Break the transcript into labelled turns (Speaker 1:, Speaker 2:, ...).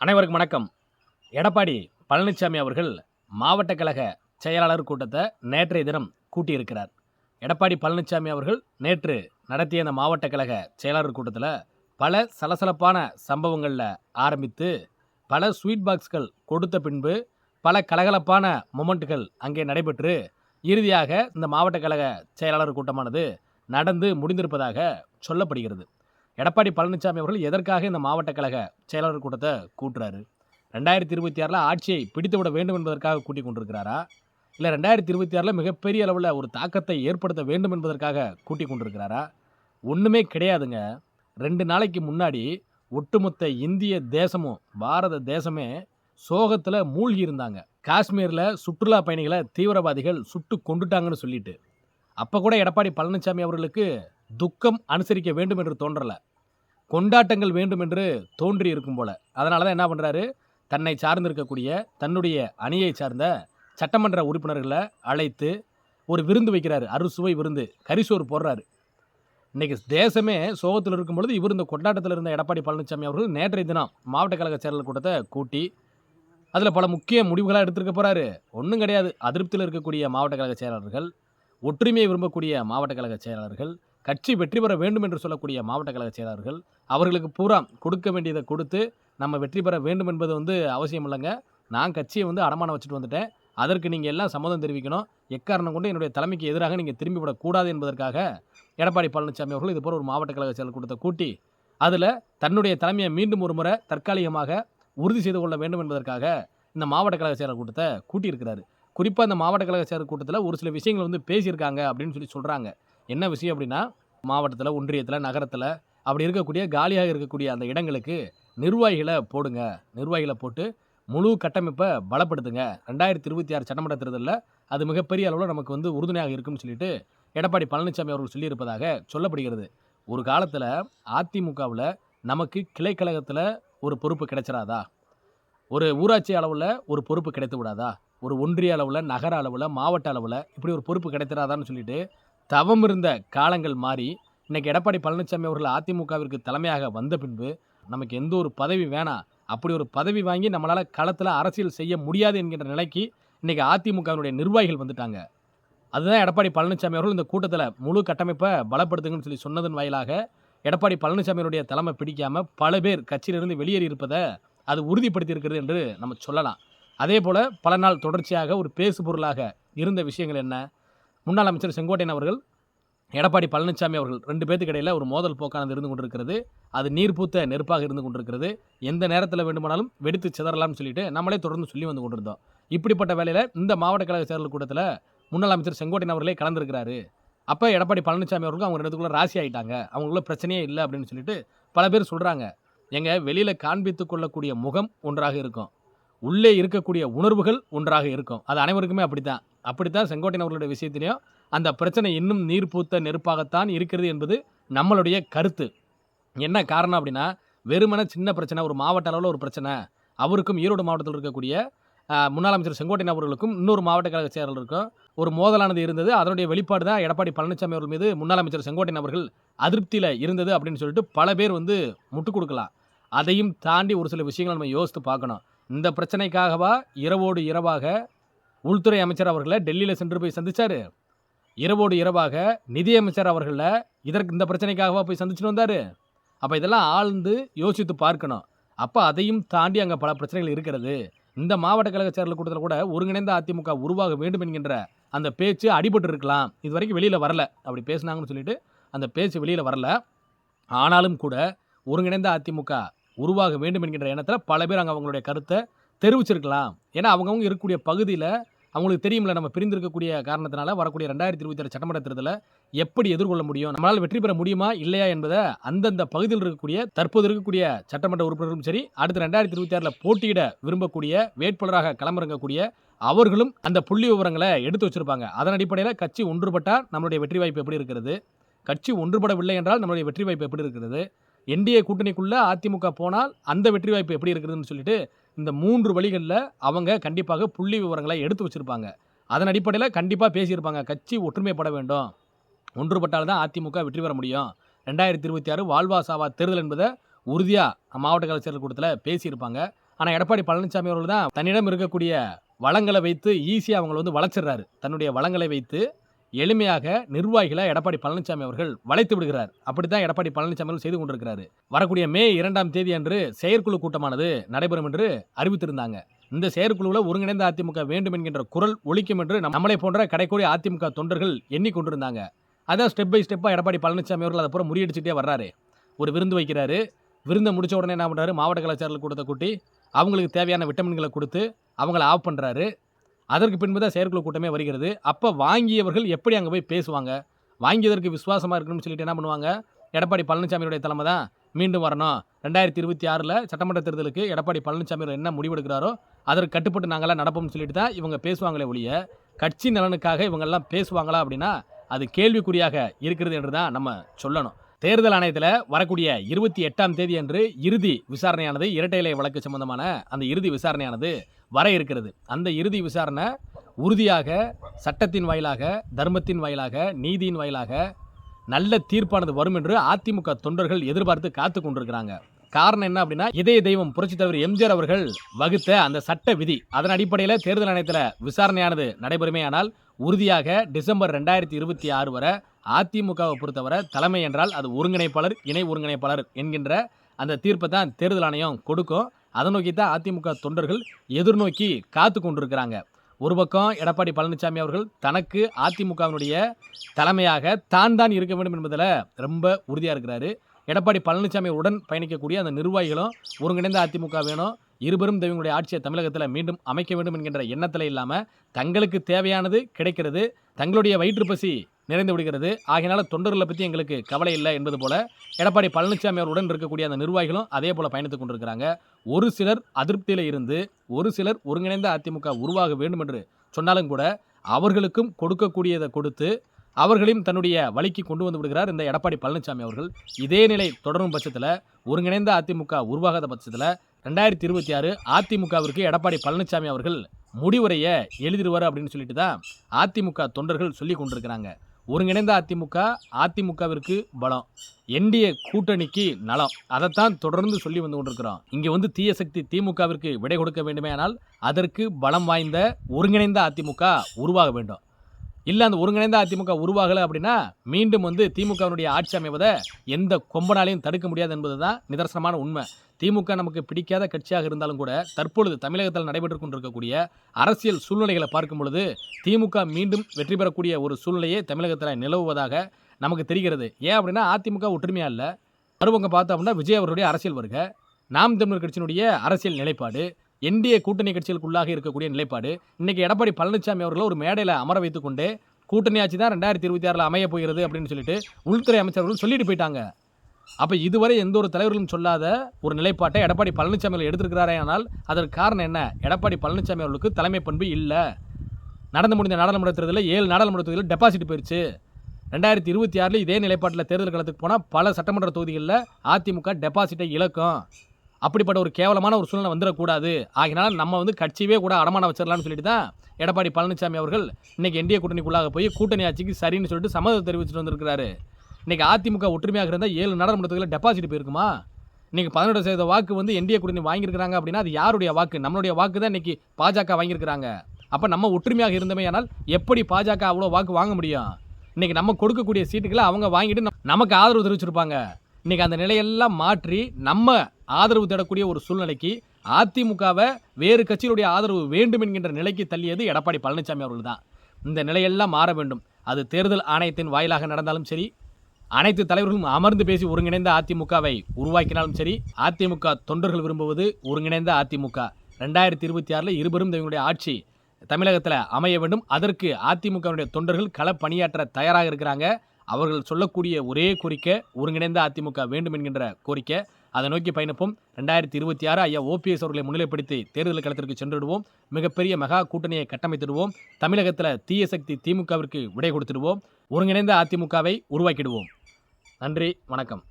Speaker 1: அனைவருக்கும் வணக்கம். எடப்பாடி பழனிசாமி அவர்கள் மாவட்ட கழக செயலாளர் கூட்டத்தை நேற்றைய தினம் கூட்டியிருக்கிறார். எடப்பாடி பழனிசாமி அவர்கள் நேற்று நடத்திய அந்த மாவட்ட கழக செயலாளர் கூட்டத்தில் பல சலசலப்பான சம்பவங்களில் ஆரம்பித்து பல ஸ்வீட் பாக்ஸ்கள் கொடுத்த பின்பு பல கலகலப்பான மொமெண்ட்டுகள் அங்கே நடைபெற்று இறுதியாக இந்த மாவட்ட கழக செயலாளர் கூட்டமானது நடந்து முடிந்திருப்பதாக சொல்லப்படுகிறது. எடப்பாடி பழனிசாமி அவர்கள் எதற்காக இந்த மாவட்ட கழக செயலாளர் கூட்டத்தை கூட்டுறாரு? ரெண்டாயிரத்தி இருபத்தி ஆறில் ஆட்சியை பிடித்து விட வேண்டும் என்பதற்காக கூட்டிக் கொண்டிருக்கிறாரா? இல்லை ரெண்டாயிரத்தி இருபத்தி ஆறில் மிகப்பெரிய அளவில் ஒரு தாக்கத்தை ஏற்படுத்த வேண்டும் என்பதற்காக கூட்டிக் கொண்டிருக்கிறாரா? ஒன்றுமே கிடையாதுங்க. ரெண்டு நாளைக்கு முன்னாடி ஒட்டுமொத்த இந்திய தேசமும் பாரத தேசமே சோகத்தில் மூழ்கி இருந்தாங்க. காஷ்மீரில் சுற்றுலா பயணிகளை தீவிரவாதிகள் சுட்டு கொண்டுட்டாங்கன்னு சொல்லிட்டு. அப்போ கூட எடப்பாடி பழனிசாமி அவர்களுக்கு துக்கம் அனுசரிக்க வேண்டும் என்று தோன்றலை. கொண்டாட்டங்கள் வேண்டும் என்று தோன்றி இருக்கும் போல. அதனால தான் என்ன பண்ணுறாரு தன்னை சார்ந்திருக்கக்கூடிய தன்னுடைய அணியை சார்ந்த சட்டமன்ற உறுப்பினர்களை அழைத்து ஒரு விருந்து வைக்கிறாரு. அறுசுவை விருந்து கரிசோறு போடுறாரு. இன்னைக்கு தேசமே சோகத்தில் இருக்கும் பொழுது இவர் இந்த கொண்டாட்டத்தில் இருந்த எடப்பாடி பழனிசாமி அவர்கள் நேற்றைய தினம் மாவட்ட கழக செயலர் கூட்டத்தை கூட்டி அதில் பல முக்கிய முடிவுகளாக எடுத்திருக்க போகிறாரு ஒன்றும் கிடையாது. அதிருப்தியில் இருக்கக்கூடிய மாவட்ட கழக செயலாளர்கள் ஒற்றுமையை விரும்பக்கூடிய மாவட்ட கழக செயலாளர்கள் கட்சி வெற்றி பெற வேண்டும் என்று சொல்லக்கூடிய மாவட்ட கழக செயலாளர்கள் அவர்களுக்கு பூரா கொடுக்க வேண்டியதை கொடுத்து நம்ம வெற்றி பெற வேண்டும் என்பது வந்து அவசியம் இல்லைங்க. நான் கட்சியை வந்து அடமானம் வச்சுட்டு வந்துட்டேன். அதற்கு நீங்கள் எல்லாம் சம்மதம் தெரிவிக்கணும். எக்காரணம் கொண்டு என்னுடைய தலைமைக்கு எதிராக நீங்கள் திரும்பி விடக்கூடாது என்பதற்காக எடப்பாடி பழனிசாமி அவர்கள் இது போல ஒரு மாவட்ட கழக செயலர் கொடுத்த கூட்டி அதில் தன்னுடைய தலைமையை மீண்டும் ஒரு முறை தற்காலிகமாக உறுதி செய்து கொள்ள வேண்டும் என்பதற்காக இந்த மாவட்ட கழக செயலர் கூட்டத்தை கூட்டியிருக்கிறாரு. குறிப்பாக இந்த மாவட்ட கழக செயலர் கூட்டத்தில் ஒரு சில விஷயங்கள் வந்து பேசியிருக்காங்க அப்படின்னு சொல்லி சொல்கிறாங்க என்ன விஷயம் அப்படின்னா மாவட்டத்தில் ஒன்றியத்தில் நகரத்தில் அப்படி இருக்கக்கூடிய காலியாக இருக்கக்கூடிய அந்த இடங்களுக்கு நிர்வாகிகளை போடுங்க. நிர்வாகிகளை போட்டு முழு கட்டமைப்பை பலப்படுத்துங்க. ரெண்டாயிரத்தி இருபத்தி ஆறு சட்டமன்ற தேர்தலில் அது மிகப்பெரிய அளவில் நமக்கு வந்து உறுதுணையாக இருக்கும்னு சொல்லிட்டு எடப்பாடி பழனிசாமி அவர்கள் சொல்லியிருப்பதாக சொல்லப்படுகிறது. ஒரு காலத்தில் அதிமுகவில் நமக்கு கிளைக்கழகத்தில் ஒரு பொறுப்பு கிடைச்சிடாதா ஒரு ஊராட்சி அளவில் ஒரு பொறுப்பு கிடைத்து விடாதா ஒரு ஒன்றிய அளவில் நகர அளவில் மாவட்ட அளவில் இப்படி ஒரு பொறுப்பு கிடைத்திடாதான்னு சொல்லிட்டு தவம் இருந்த காலங்கள் மாறி இன்னைக்கு எடப்பாடி பழனிசாமி அவர்கள் அதிமுகவிற்கு தலைமையாக வந்த பின்பு நமக்கு எந்த ஒரு பதவி வேணாம் அப்படி ஒரு பதவி வாங்கி நம்மளால் களத்தில் அரசியல் செய்ய முடியாது என்கின்ற நிலைக்கு இன்றைக்கி அதிமுகவினுடைய நிர்வாகிகள் வந்துட்டாங்க. அதுதான் எடப்பாடி பழனிசாமி அவர்கள் இந்த கூட்டத்தில் முழு கட்டமைப்பை பலப்படுத்துங்கன்னு சொல்லி சொன்னதன் வாயிலாக எடப்பாடி பழனிசாமியினுடைய தலைமை பிடிக்காமல் பல பேர் கட்சியிலிருந்து வெளியேறி இருப்பதை அது உறுதிப்படுத்தியிருக்கிறது என்று நம்ம சொல்லலாம். அதே போல் பல நாள் தொடர்ச்சியாக ஒரு பேசு பொருளாக இருந்த விஷயங்கள் என்ன? முன்னாள் அமைச்சர் செங்கோட்டையன் அவர்கள் எடப்பாடி பழனிசாமி அவர்கள் ரெண்டு பேத்துக்கு இடையில் ஒரு மோதல் போக்கானது இருந்து கொண்டிருக்கிறது. அது நீர் பூத்த நெருப்பாக இருந்து கொண்டிருக்கிறது. எந்த நேரத்தில் வேண்டுமானாலும் வெடித்து சிதறலாம்னு சொல்லிட்டு நம்மளே தொடர்ந்து சொல்லி வந்து கொண்டிருந்தோம். இப்படிப்பட்ட வேலையில் இந்த மாவட்ட கழக செயலர் கூட்டத்தில் முன்னாள் அமைச்சர் செங்கோட்டையன் அவர்களே கலந்துருக்கிறாரு. அப்போ எடப்பாடி பழனிசாமி அவர்களுக்கு அவங்க ரெண்டுக்குள்ளே ராசி ஆயிட்டாங்க. அவங்களுக்குள்ள பிரச்சனையே இல்லை அப்படின்னு சொல்லிட்டு பல பேர் சொல்கிறாங்க எங்க வெளியில் காண்பித்து கொள்ளக்கூடிய முகம் ஒன்றாக இருக்கும். உள்ளே இருக்கக்கூடிய உணர்வுகள் ஒன்றாக இருக்கும். அது அனைவருக்குமே அப்படித்தான். அப்படித்தான் செங்கோட்டையன் அவர்களுடைய விஷயத்திலையும் அந்த பிரச்சனை இன்னும் நீர் பூத்த நெருப்பாகத்தான் இருக்கிறது என்பது நம்மளுடைய கருத்து. என்ன காரணம் அப்படின்னா வெறுமன சின்ன பிரச்சனை ஒரு மாவட்ட அளவில் ஒரு பிரச்சனை. அவருக்கும் ஈரோடு மாவட்டத்தில் இருக்கக்கூடிய முன்னாள் அமைச்சர் செங்கோட்டையன் அவர்களுக்கும் இன்னொரு மாவட்ட கழக செயலாளருக்கும் ஒரு மோதலானது இருந்தது. அதனுடைய வெளிப்பாடு தான் எடப்பாடி பழனிசாமி அவர்கள் மீது முன்னாள் அமைச்சர் செங்கோட்டையன் அவர்கள் அதிருப்தியில் இருந்தது அப்படின்னு சொல்லிட்டு பல பேர் வந்து முட்டுக் கொடுக்கலாம். அதையும் தாண்டி ஒரு சில விஷயங்களை நம்ம யோசித்து பார்க்கணும். இந்த பிரச்சனைக்காகவா இரவோடு இரவாக உள்துறை அமைச்சர் அவர்களை டெல்லியில் சென்று போய் சந்தித்தார் இரவோடு இரவாக நிதியமைச்சர் அவர்களை இதற்கு இந்த பிரச்சனைக்காகவா போய் சந்திச்சுட்டு வந்தார். அப்போ இதெல்லாம் ஆழ்ந்து யோசித்து பார்க்கணும். அப்போ அதையும் தாண்டி அங்கே பல பிரச்சனைகள் இருக்கிறது. இந்த மாவட்ட கழக செயலர் கூட்டத்தில் கூட ஒருங்கிணைந்த அதிமுக உருவாக வேண்டும் என்கின்ற அந்த பேச்சு அடிபட்டு இருக்கலாம். இது வரைக்கும் வெளியில் வரல. அப்படி பேசுனாங்கன்னு சொல்லிட்டு அந்த பேச்சு வெளியில் வரல. ஆனாலும் கூட ஒருங்கிணைந்த அதிமுக உருவாக வேண்டும் என்கின்ற எண்ணத்தில் பல பேர் அங்கே அவங்களுடைய கருத்தை தெரிவிச்சிருக்கலாம். ஏன்னா அவங்கவுங்க இருக்கக்கூடிய பகுதியில் அவங்களுக்கு தெரியும்ல நம்ம பிரிந்திருக்கக்கூடிய காரணத்தினால வரக்கூடிய ரெண்டாயிரத்தி இருபத்தி ஆறு சட்டமன்ற தேர்தலை எப்படி எதிர்கொள்ள முடியும்? நம்மளால் வெற்றி பெற முடியுமா இல்லையா என்பதை அந்தந்த பகுதியில் இருக்கக்கூடிய தற்போது இருக்கக்கூடிய சட்டமன்ற உறுப்பினர்களும் சரி அடுத்த ரெண்டாயிரத்தி இருபத்தி ஆறில் போட்டியிட விரும்பக்கூடிய வேட்பாளராக களமிறங்கக்கூடிய அவர்களும் அந்த புள்ளி விவரங்களை எடுத்து வச்சிருப்பாங்க. அதன் அடிப்படையில் கட்சி ஒன்றுபட்டால் நம்மளுடைய வெற்றி வாய்ப்பு எப்படி இருக்கிறது? கட்சி ஒன்றுபடவில்லை என்றால் நம்மளுடைய வெற்றி வாய்ப்பு எப்படி இருக்கிறது? என்டிஏ கூட்டணிக்குள்ளே அதிமுக போனால் அந்த வெற்றி வாய்ப்பு எப்படி இருக்குதுன்னு சொல்லிட்டு இந்த மூன்று வழிகளில் அவங்க கண்டிப்பாக புள்ளி விவரங்களை எடுத்து வச்சிருப்பாங்க. அதன் அடிப்படையில் கண்டிப்பாக பேசியிருப்பாங்க. கட்சி ஒற்றுமைப்பட வேண்டும். ஒன்றுபட்டால் தான் அதிமுக வெற்றி பெற முடியும். ரெண்டாயிரத்தி இருபத்தி ஆறு வாழ்வா சாவா தேர்தல் என்பதை உறுதியாக மாவட்ட கழக செயலர் கூட்டத்தில் பேசியிருப்பாங்க. ஆனால் எடப்பாடி பழனிசாமி அவர்கள் தான் தன்னிடம் இருக்கக்கூடிய வளங்களை வைத்து ஈஸியாக அவங்களை வந்து வளர்ச்சிடுறாரு. தன்னுடைய வளங்களை வைத்து எளிமையாக நிர்வாகிகளை எடப்பாடி பழனிசாமி அவர்கள் வளைத்து விடுகிறார். அப்படித்தான் எடப்பாடி பழனிசாமி அவர்கள் செய்து கொண்டிருக்கிறாரு. வரக்கூடிய மே இரண்டாம் தேதி அன்று செயற்குழு கூட்டமானது நடைபெறும் என்று அறிவித்திருந்தாங்க. இந்த செயற்குழுவில் ஒருங்கிணைந்த அதிமுக வேண்டும் என்கின்ற குரல் ஒழிக்கும் என்று நம்மளை போன்ற கடைக்கோடி அதிமுக தொண்டர்கள் எண்ணிக்கொண்டிருந்தாங்க. அதான் ஸ்டெப் பை ஸ்டெப்பாக எடப்பாடி பழனிசாமி அவர்கள் அதை பூரா முறியடிச்சுட்டே வர்றாரு. ஒரு விருந்து வைக்கிறாரு. விருந்தை முடிச்ச உடனே என்ன பண்ணுறாரு மாவட்ட கலாச்சார கூட்டத்தை கூட்டி அவங்களுக்கு தேவையான விட்டமின்களை கொடுத்து அவங்கள ஆஃப் பண்ணுறாரு அதற்கு பின்பு தான் செயற்குழு கூட்டமே வருகிறது. அப்போ வாங்கியவர்கள் எப்படி அங்கே போய் பேசுவாங்க? வாங்கியதற்கு விசுவாசமாக இருக்கணும்னு சொல்லிட்டு என்ன பண்ணுவாங்க? எடப்பாடி பழனிசாமியுடைய தலைமை தான் மீண்டும் வரணும். ரெண்டாயிரத்தி இருபத்தி ஆறில் சட்டமன்ற தேர்தலுக்கு எடப்பாடி பழனிசாமி என்ன முடிவெடுக்கிறாரோ அதற்கு கட்டுப்பட்டு நாங்களாம் நடப்போம்னு சொல்லிட்டு தான் இவங்க பேசுவாங்களே ஒழிய கட்சி நலனுக்காக இவங்கெல்லாம் பேசுவாங்களா அப்படின்னா அது கேள்விக்குறியாக இருக்கிறது என்று தான் நம்ம சொல்லணும். தேர்தல் ஆணையத்தில் வரக்கூடிய இருபத்தி எட்டாம் தேதி அன்று இறுதி விசாரணையானது இரட்டை இலை வழக்கு சம்பந்தமான அந்த இறுதி விசாரணையானது வர இருக்கிறது. அந்த இறுதி விசாரணை உறுதியாக சட்டத்தின் வாயிலாக தர்மத்தின் வாயிலாக நீதியின் வாயிலாக நல்ல தீர்ப்பானது வரும் என்று அதிமுக தொண்டர்கள் எதிர்பார்த்து காத்து கொண்டிருக்கிறாங்க. காரணம் என்ன அப்படின்னா இதய தெய்வம் புரட்சித் தலைவர் எம்ஜிஆர் அவர்கள் வகுத்த அந்த சட்ட விதி அதன் அடிப்படையில் தேர்தல் ஆணையத்தில் விசாரணையானது நடைபெறுமேயானால் உறுதியாக டிசம்பர் ரெண்டாயிரத்தி இருபத்தி ஆறு வரை அதிமுகவை பொறுத்தவரை தலைமை என்றால் அது ஒருங்கிணைப்பாளர் இணை ஒருங்கிணைப்பாளர் என்கின்ற அந்த தீர்ப்பை தான் தேர்தல் ஆணையம் கொடுக்கும். அதை நோக்கி தான் அதிமுக தொண்டர்கள் எதிர்நோக்கி காத்து கொண்டிருக்கிறாங்க. ஒரு பக்கம் எடப்பாடி பழனிசாமி அவர்கள் தனக்கு அதிமுகவினுடைய தலைமையாக தான் தான் இருக்க வேண்டும் என்பதில் ரொம்ப உறுதியாக இருக்கிறாரு. எடப்பாடி பழனிசாமி உடன் பயணிக்கக்கூடிய அந்த நிர்வாகிகளும் ஒருங்கிணைந்த அதிமுக வேணும். இருபெரும் தெய்வங்களுடைய ஆட்சியை தமிழகத்தில் மீண்டும் அமைக்க வேண்டும் என்கின்ற எண்ணத்தில் இல்லாமல் தங்களுக்கு தேவையானது கிடைக்கிறது. தங்களுடைய வயிற்றுப்பசி நிறைந்து விடுகிறது. ஆகினால தொண்டர்களை பற்றி எங்களுக்கு கவலை இல்லை என்பது போல எடப்பாடி பழனிசாமி அவருடன் இருக்கக்கூடிய அந்த நிர்வாகிகளும் அதே போல பயணித்துக் கொண்டிருக்கிறாங்க. ஒரு சிலர் அதிருப்தியில் இருந்து ஒரு சிலர் ஒருங்கிணைந்த அதிமுக உருவாக வேண்டும் என்று சொன்னாலும் கூட அவர்களுக்கும் கொடுக்கக்கூடியதை கொடுத்து அவர்களையும் தன்னுடைய வழிக்கு கொண்டு வந்து விடுகிறார் இந்த எடப்பாடி பழனிசாமி அவர்கள். இதே நிலை தொடரும் பட்சத்தில் ஒருங்கிணைந்த அதிமுக உருவாகாத பட்சத்தில் ரெண்டாயிரத்தி இருபத்தி ஆறு அதிமுகவிற்கு எடப்பாடி பழனிசாமி அவர்கள் முடிவுரையை எழுதிடுவார் அப்படின்னு சொல்லிட்டு தான் அதிமுக தொண்டர்கள் சொல்லி கொண்டிருக்கிறாங்க. ஒருங்கிணைந்த அதிமுக அதிமுகவிற்கு பலம். என்டிஏ கூட்டணிக்கு நலம். அதைத்தான் தொடர்ந்து சொல்லி வந்து கொண்டிருக்கிறோம். இங்கே வந்து தீய சக்தி திமுகவிற்கு விடை கொடுக்க வேண்டுமேனால் அதற்கு பலம் வாய்ந்த ஒருங்கிணைந்த அதிமுக உருவாக வேண்டும். இல்லை அந்த ஒருங்கிணைந்த அதிமுக உருவாகலை அப்படின்னா மீண்டும் வந்து திமுகவினுடைய ஆட்சி அமைவதை எந்த கொம்பனாலையும் தடுக்க முடியாது என்பது தான் நிதர்சனமான உண்மை. திமுக நமக்கு பிடிக்காத கட்சியாக இருந்தாலும் கூட தற்பொழுது தமிழகத்தில் நடைபெற்று கொண்டிருக்கக்கூடிய அரசியல் சூழ்நிலைகளை பார்க்கும் பொழுது திமுக மீண்டும் வெற்றி பெறக்கூடிய ஒரு சூழ்நிலையே தமிழகத்தில் நிலவுவதாக நமக்கு தெரிகிறது. ஏன் அப்படின்னா அதிமுக ஒற்றுமையாக இல்லை. மறுபக்கம் பார்த்தோம் அப்படின்னா விஜய் அவருடைய அரசியல் வருகை நாம் தமிழர் கட்சியினுடைய அரசியல் நிலைப்பாடு என்டிஏ கூட்டணி கட்சிகளுக்குள்ளாக இருக்கக்கூடிய நிலைப்பாடு. இன்னைக்கு எடப்பாடி பழனிசாமி அவர்களை ஒரு மேடையில் அமர வைத்துக்கொண்டு கூட்டணி ஆட்சி தான் ரெண்டாயிரத்தி இருபத்தி ஆறில் அமைய போகிறது அப்படின்னு சொல்லிட்டு உள்துறை அமைச்சர்கள் சொல்லிட்டு போயிட்டாங்க. அப்போ இதுவரை எந்த ஒரு தலைவர்களும் சொல்லாத ஒரு நிலைப்பாட்டை எடப்பாடி பழனிசாமி எடுத்திருக்கிறாரே ஆனால் அதற்கு காரணம் என்ன? எடப்பாடி பழனிசாமி அவர்களுக்கு தலைமை பண்பு இல்லை. நடந்து முடிந்த நாடாளுமன்ற தேர்தலில் ஏழு நாடாளுமன்ற தொகுதியில் டெபாசிட் போயிடுச்சு ரெண்டாயிரத்தி இருபத்தி ஆறில் இதே நிலைப்பாட்டில் தேர்தல் களத்துக்கு போனால் பல சட்டமன்ற தொகுதிகளில் அதிமுக டெபாசிட்டை இழக்கும். அப்படிப்பட்ட ஒரு கேவலமான ஒரு சூழ்நிலை வந்துடக்கூடாது. ஆகினால் நம்ம வந்து கட்சியவே கூட அடமானம் வச்சிடலாம்னு சொல்லிட்டு தான் எடப்பாடி பழனிசாமி அவர்கள் இன்றைக்கி என்டிஏ கூட்டணிக்குள்ளாக போய் கூட்டணி ஆட்சிக்கு சரின்னு சொல்லிட்டு சம்மதம் தெரிவிச்சுட்டு வந்திருக்கிறாரு. இன்றைக்கி அதிமுக ஒற்றுமையாக இருந்தால் ஏழு நாடாளுமன்ற டெபாசிட் போயிருக்குமா? இன்னைக்கு பதினெட்டு சதவீத வாக்கு வந்து என்டிஏ கூட்டணி வாங்கியிருக்கிறாங்க அப்படின்னா அது யாருடைய வாக்கு? நம்மளுடைய வாக்கு தான் இன்றைக்கி பாஜக வாங்கியிருக்கிறாங்க. அப்போ நம்ம ஒற்றுமையாக இருந்தமே ஆனால் எப்படி பாஜக அவ்வளோ வாக்கு வாங்க முடியும்? இன்றைக்கி நம்ம கொடுக்கக்கூடிய சீட்டுகளை அவங்க வாங்கிட்டு நமக்கு ஆதரவு தெரிவிச்சிருப்பாங்க. இன்றைக்கி அந்த நிலையெல்லாம் மாற்றி நம்ம ஆதரவு தேடக்கூடிய ஒரு சூழ்நிலைக்கு அதிமுகவை வேறு கட்சியினுடைய ஆதரவு வேண்டும் என்கின்ற நிலைக்கு தள்ளியது எடப்பாடி பழனிசாமி அவர்கள் தான் இந்த நிலையெல்லாம் மாற வேண்டும். அது தேர்தல் ஆணையத்தின் வாயிலாக நடந்தாலும் சரி அனைத்து தலைவர்களும் அமர்ந்து பேசி ஒருங்கிணைந்த அதிமுகவை உருவாக்கினாலும் சரி அதிமுக தொண்டர்கள் விரும்புவது ஒருங்கிணைந்த அதிமுக. ரெண்டாயிரத்தி இருபத்தி ஆறில் இருபெரும் இவங்களுடைய ஆட்சி தமிழகத்தில் அமைய வேண்டும். அதற்கு அதிமுகவினுடைய தொண்டர்கள் கள பணியாற்ற தயாராக இருக்கிறாங்க. அவர்கள் சொல்லக்கூடிய ஒரே கோரிக்கை ஒருங்கிணைந்த அதிமுக வேண்டும் என்கின்ற கோரிக்கை. அதை நோக்கி பயணிப்போம். ரெண்டாயிரத்தி இருபத்தி ஆறு ஐயா ஓபிஎஸ் அவர்களை முன்னிலைப்படுத்தி தேர்தல் களத்திற்கு சென்றுடுவோம் மிகப்பெரிய மகா கூட்டணியை கட்டமைத்திடுவோம். தமிழகத்தில் தீய சக்தி திமுகவிற்கு விடை கொடுத்துடுவோம். ஒருங்கிணைந்த அதிமுகவை உருவாக்கிடுவோம். நன்றி வணக்கம்.